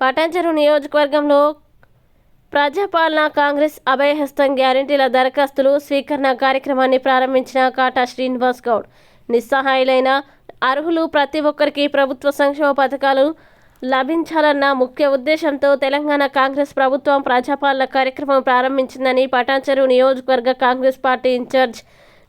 పటాంచెరు నియోజకవర్గంలో ప్రజాపాలన కాంగ్రెస్ అభయహస్తం గ్యారంటీల దరఖాస్తులు స్వీకరణ కార్యక్రమాన్ని ప్రారంభించిన కాటా శ్రీనివాస్ గౌడ్. నిస్సహాయులైన అర్హులు ప్రతి ఒక్కరికి ప్రభుత్వ సంక్షేమ పథకాలు లభించాలన్న ముఖ్య ఉద్దేశంతో తెలంగాణ కాంగ్రెస్ ప్రభుత్వం ప్రజాపాలన కార్యక్రమం ప్రారంభించిందని పటాంచెరు నియోజకవర్గ Congress party in-charge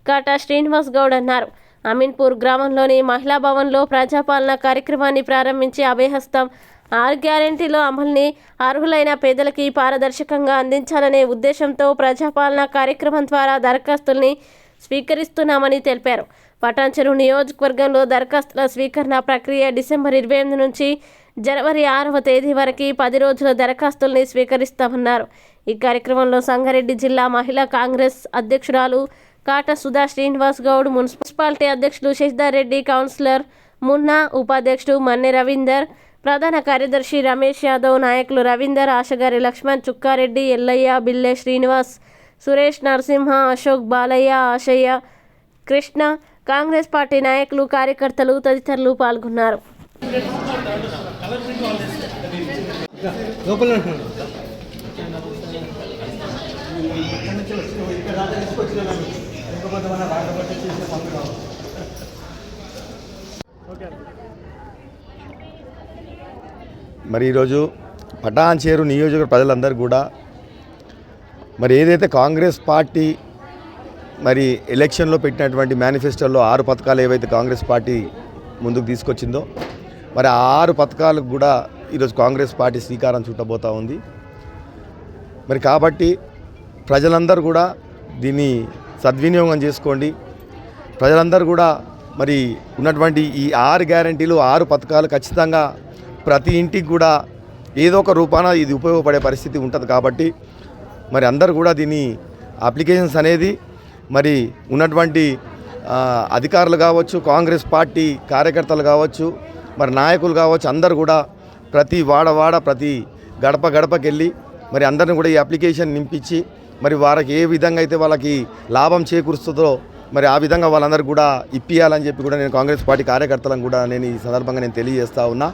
Kata Srinivas Goud అన్నారు. అమీన్పూర్ గ్రామంలోని మహిళా భవన్లో ప్రజాపాలన కార్యక్రమాన్ని ప్రారంభించి అభయహస్తం ఆరు గ్యారంటీలో అమల్ని అర్హులైన పేదలకి పారదర్శకంగా అందించాలనే ఉద్దేశంతో ప్రజాపాలన కార్యక్రమం ద్వారా దరఖాస్తుల్ని స్వీకరిస్తున్నామని తెలిపారు. పటాన్చెరు నియోజకవర్గంలో దరఖాస్తుల స్వీకరణ ప్రక్రియ డిసెంబర్ ఇరవై ఎనిమిది నుంచి జనవరి ఆరవ తేదీ వరకు పది రోజుల దరఖాస్తుల్ని స్వీకరిస్తామన్నారు. ఈ కార్యక్రమంలో సంగారెడ్డి జిల్లా మహిళా కాంగ్రెస్ అధ్యక్షురాలు కాట సుధా శ్రీనివాస్ గౌడ్ మున్సిపాలిటీ అధ్యక్షులు శశిధర్ రెడ్డి కౌన్సిలర్ మున్నా ఉపాధ్యక్షుడు మన్నె రవీందర్ ప్రధాన కార్యదర్శి రమేష్ యాదవ్ నాయకులు రవీందర్ ఆశగారి లక్ష్మణ్ చుక్కారెడ్డి ఎల్లయ్య బిల్లె శ్రీనివాస్ సురేష్ నరసింహ అశోక్ బాలయ్య ఆశయ్య కృష్ణ కాంగ్రెస్ పార్టీ నాయకులు కార్యకర్తలు తదితరులు పాల్గొన్నారు. లోపల మరి ఈరోజు పటాన్చేరు నియోజక ప్రజలందరూ కూడా మరి ఏదైతే కాంగ్రెస్ పార్టీ మరి ఎలక్షన్లో పెట్టినటువంటి మేనిఫెస్టోలో ఆరు పథకాలు ఏవైతే కాంగ్రెస్ పార్టీ ముందుకు తీసుకొచ్చిందో మరి ఆ ఆరు పథకాలకు కూడా ఈరోజు కాంగ్రెస్ పార్టీ శ్రీకారం చుట్టబోతూ ఉంది. మరి కాబట్టి ప్రజలందరూ కూడా దీన్ని సద్వినియోగం చేసుకోండి. ప్రజలందరూ కూడా మరి ఉన్నటువంటి ఈ ఆరు గ్యారంటీలు ఆరు పథకాలు ఖచ్చితంగా ప్రతి ఇంటికి కూడా ఏదో ఒక రూపాన ఇది ఉపయోగపడే పరిస్థితి ఉంటుంది కాబట్టి మరి అందరు కూడా దీన్ని అప్లికేషన్స్ అనేది మరి ఉన్నటువంటి అధికారులు కావచ్చు కాంగ్రెస్ పార్టీ కార్యకర్తలు కావచ్చు మరి నాయకులు కావచ్చు అందరు కూడా ప్రతి వాడ వాడ ప్రతి గడప గడపకెళ్ళి మరి అందరిని కూడా ఈ అప్లికేషన్ నింపించి మరి వారికి ఏ విధంగా అయితే వాళ్ళకి లాభం చేకూరుస్తుందో మరి ఆ విధంగా వాళ్ళందరూ కూడా ఇప్పియాలని చెప్పి కూడా నేను కాంగ్రెస్ పార్టీ కార్యకర్తలను కూడా నేను ఈ సందర్భంగా నేను తెలియజేస్తా ఉన్నా.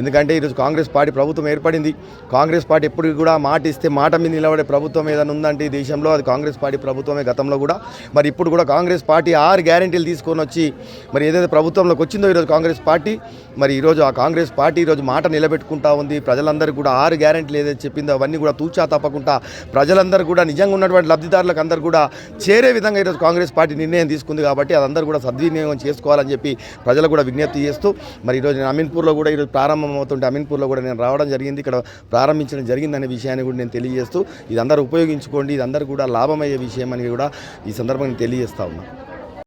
ఎందుకంటే ఈరోజు కాంగ్రెస్ పార్టీ ప్రభుత్వం ఏర్పడింది. కాంగ్రెస్ పార్టీ ఎప్పటికీ కూడా మాట ఇస్తే మాట మీద నిలబడే ప్రభుత్వం ఏదైనా ఉందంటే ఈ దేశంలో అది కాంగ్రెస్ పార్టీ ప్రభుత్వమే గతంలో కూడా. మరి ఇప్పుడు కూడా కాంగ్రెస్ పార్టీ ఆరు గ్యారెంటీలు తీసుకొని వచ్చి మరి ఏదైతే ప్రభుత్వంలోకి వచ్చిందో ఈరోజు కాంగ్రెస్ పార్టీ మరి ఈరోజు ఆ కాంగ్రెస్ పార్టీ ఈరోజు మాట నిలబెట్టుకుంటా ఉంది. ప్రజలందరూ కూడా ఆరు గ్యారెంటీలు ఏదైతే చెప్పిందో అవన్నీ కూడా తూచా తప్పకుండా ప్రజలందరూ కూడా నిజంగా ఉన్నటువంటి లబ్ధిదారులకు అందరూ కూడా చేరే విధంగా ఈరోజు కాంగ్రెస్ పార్టీ నిర్ణయం తీసుకుంది కాబట్టి అదందరూ కూడా సద్వినియోగం చేసుకోవాలని చెప్పి ప్రజలు కూడా విజ్ఞప్తి చేస్తూ మరి ఈరోజు నేను అమీన్పూర్లో కూడా ఈరోజు ప్రారంభమవుతుంటే అమీన్పూర్లో కూడా నేను రావడం జరిగింది. ఇక్కడ ప్రారంభించడం జరిగిందనే విషయాన్ని కూడా నేను తెలియజేస్తూ ఇది అందరూ ఉపయోగించుకోండి ఇది అందరూ కూడా లాభమయ్యే విషయం అని కూడా ఈ సందర్భంగా నేను తెలియజేస్తా ఉన్నాను